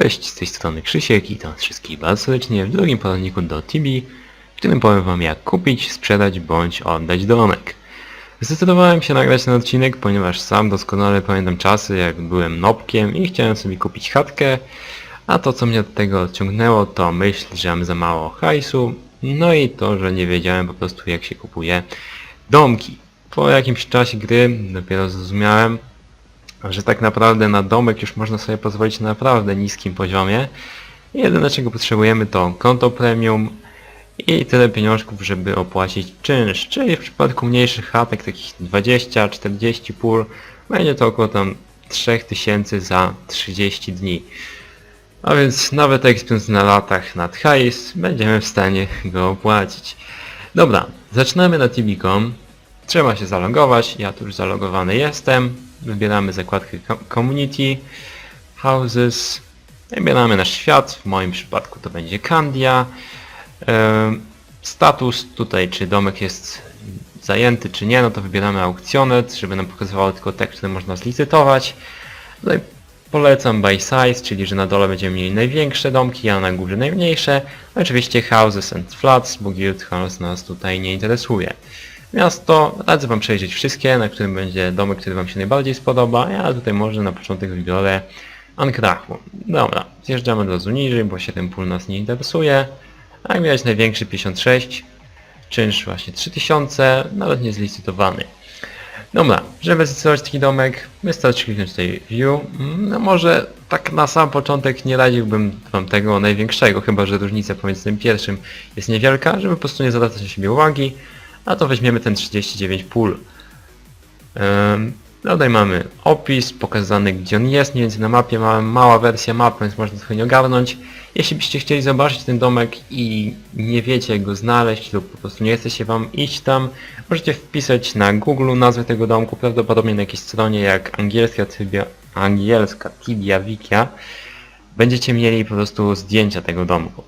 Cześć, z tej strony Krzysiek i witam wszystkich bardzo serdecznie w drugim poradniku do Tibi, w którym powiem wam jak kupić, sprzedać bądź oddać domek. Zdecydowałem się nagrać ten odcinek, ponieważ sam doskonale pamiętam czasy jak byłem nopkiem i chciałem sobie kupić chatkę, a to co mnie od tego odciągnęło to myśl, że mam za mało hajsu, no i to, że nie wiedziałem po prostu jak się kupuje domki. Po jakimś czasie gry dopiero zrozumiałem, że tak naprawdę na domek już można sobie pozwolić na naprawdę niskim poziomie. Jedyne czego potrzebujemy to konto premium i tyle pieniążków, żeby opłacić czynsz, czyli w przypadku mniejszych chatek, takich 20-40 pól, będzie to około tam 3000 za 30 dni. A więc nawet ekspiąc na latach nad hajs, będziemy w stanie go opłacić. Dobra, zaczynamy na tv.com. Trzeba się zalogować, ja tu już zalogowany jestem. Wybieramy zakładkę co- Community, Houses, wybieramy nasz świat, w moim przypadku to będzie Candia. Em, Status tutaj, czy domek jest zajęty, czy nie, no to wybieramy aukcjonet, żeby nam pokazywało tylko te, które można zlicytować. Tutaj polecam by size, czyli że na dole będziemy mieli największe domki, a na górze najmniejsze. Oczywiście houses and flats, bo guild house nas tutaj nie interesuje. Miasto, radzę wam przejrzeć wszystkie, na którym będzie domek, który wam się najbardziej spodoba. Ja tutaj może na początek wybiorę Ankrachu. Dobra, zjeżdżamy od razu bo 7 pól nas nie interesuje. A jak widać największy 56, czynsz właśnie 3000, nawet nie zlicytowany. Dobra, żeby zdecydować taki domek, wystarczy kliknąć tutaj View. No może tak na sam początek nie radziłbym wam tego największego, chyba że różnica pomiędzy tym pierwszym jest niewielka, żeby po prostu nie zwracać na siebie uwagi. A to weźmiemy ten 39 pól. Ym, Tutaj mamy opis pokazany gdzie on jest, mniej więcej na mapie, ma mała wersja mapy, więc można trochę nie ogarnąć. Jeśli byście chcieli zobaczyć ten domek i nie wiecie jak go znaleźć lub po prostu nie chce się wam iść tam, możecie wpisać na Google nazwę tego domku, prawdopodobnie na jakiejś stronie jak angielska Tibia, angielska Tibia Wikia. Będziecie mieli po prostu zdjęcia tego domku.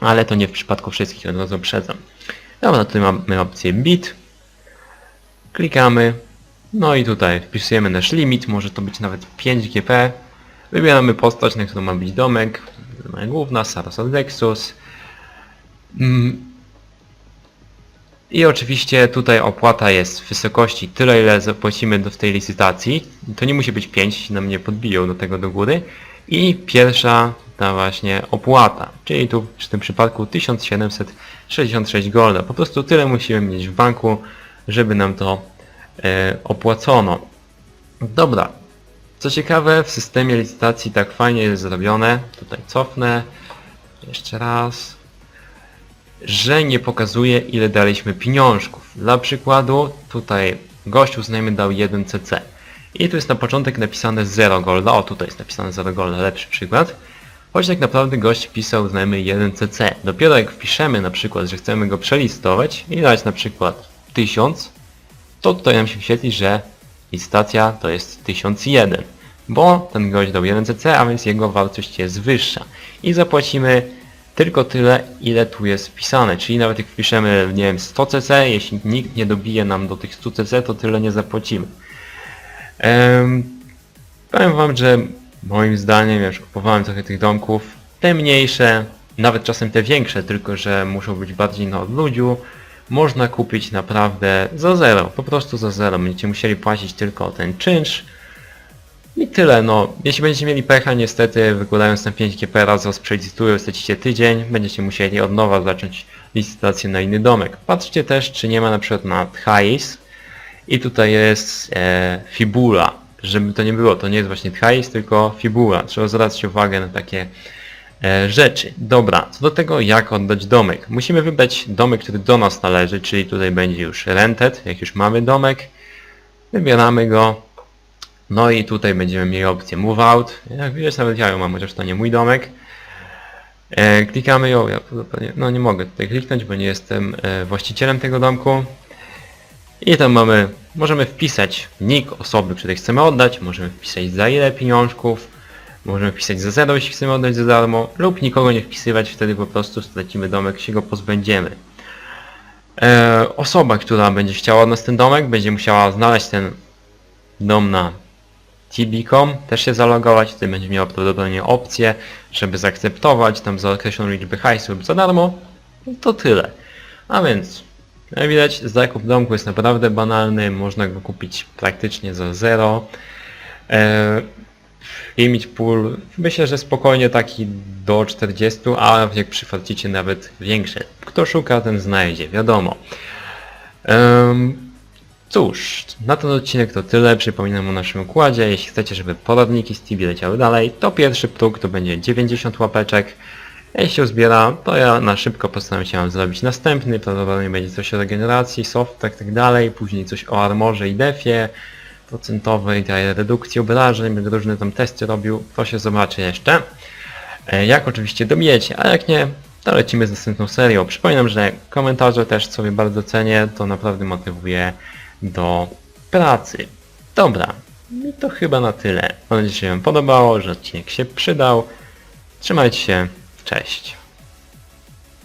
Ale to nie w przypadku wszystkich, od razu uprzedzam. Dobra, tutaj mamy opcję bit. Klikamy. No i tutaj wpisujemy nasz limit, może to być nawet 5 GP. Wybieramy postać, na którą ma być domek. Moja główna, Sarasot Lexus. Mm. I oczywiście tutaj opłata jest w wysokości tyle, ile zapłacimy do, w tej licytacji. To nie musi być 5, nam nie podbiją do tego do góry. I pierwsza ta właśnie opłata, czyli tu w tym przypadku 1766 golda. Po prostu tyle musimy mieć w banku, żeby nam to e, opłacono. Dobra. Co ciekawe, w systemie licytacji tak fajnie jest zrobione, tutaj cofnę, jeszcze raz, że nie pokazuje ile daliśmy pieniążków. Dla przykładu, tutaj gość uznajmy dał 1 CC. I tu jest na początek napisane 0 golda, o tutaj jest napisane 0 golda, lepszy przykład. Choć tak naprawdę gość wpisał uznajmy 1 CC. Dopiero jak wpiszemy na przykład, że chcemy go przelistować i dać na przykład 1000, to tutaj nam się wyświetli, że licytacja to jest 1001, bo ten gość dał 1 CC, a więc jego wartość jest wyższa. I zapłacimy tylko tyle, ile tu jest wpisane, czyli nawet jak wpiszemy, nie wiem, 100 CC, jeśli nikt nie dobije nam do tych 100 CC, to tyle nie zapłacimy. Em, powiem wam, że moim zdaniem, ja już kupowałem trochę tych domków, te mniejsze, nawet czasem te większe, tylko że muszą być bardziej na odludziu, można kupić naprawdę za zero, po prostu za zero. Będziecie musieli płacić tylko ten czynsz i tyle. No, jeśli będziecie mieli pecha, niestety wykładając na 5 GP raz was przelicytują, stracicie tydzień, będziecie musieli od nowa zacząć licytację na inny domek. Patrzcie też, czy nie ma na przykład na Thais i tutaj jest e, Fibula. Żeby to nie było, to nie jest właśnie Thais, tylko Fibula. Trzeba zwracać uwagę na takie e, rzeczy. Dobra, co do tego jak oddać domek. Musimy wybrać domek, który do nas należy, czyli tutaj będzie już rented, jak już mamy domek. Wybieramy go. No i tutaj będziemy mieli opcję move out. Jak widać nawet ja ją mam, chociaż to nie mój domek. E, klikamy ją, ja no nie mogę tutaj kliknąć, bo nie jestem e, właścicielem tego domku. I tam mamy, możemy wpisać nick osoby, której chcemy oddać, możemy wpisać za ile pieniążków, możemy wpisać za zero, jeśli chcemy oddać za darmo, lub nikogo nie wpisywać, wtedy po prostu stracimy domek, się go pozbędziemy. E, osoba, która będzie chciała od nas ten domek, będzie musiała znaleźć ten dom na tb.com, też się zalogować, tutaj będzie miał prawdopodobnie opcję, żeby zaakceptować tam za określoną liczbę hajsu lub za darmo. I to tyle. A więc, jak widać, zakup domku jest naprawdę banalny, można go kupić praktycznie za zero. Eee, limit pool, myślę, że spokojnie taki do 40, a jak przyfarcicie nawet większe. Kto szuka, ten znajdzie, wiadomo. Em, cóż, na ten odcinek to tyle. Przypominam o naszym układzie. Jeśli chcecie, żeby poradniki z Tibi leciały dalej, to pierwszy próg to będzie 90 łapeczek. Jeśli się uzbiera, to ja na szybko się zrobić następny. Prawdopodobnie będzie coś o regeneracji, softach tak dalej. Później coś o armorze i defie procentowej, redukcji obrażeń, będę różne tam testy robił. To się zobaczy jeszcze. E, Jak oczywiście dobijecie, a jak nie, to lecimy z następną serią. Przypominam, że komentarze też sobie bardzo cenię, to naprawdę motywuje do pracy. Dobra, i to chyba na tyle. Mam nadzieję, że się podobało, że odcinek się przydał. Trzymajcie się, cześć.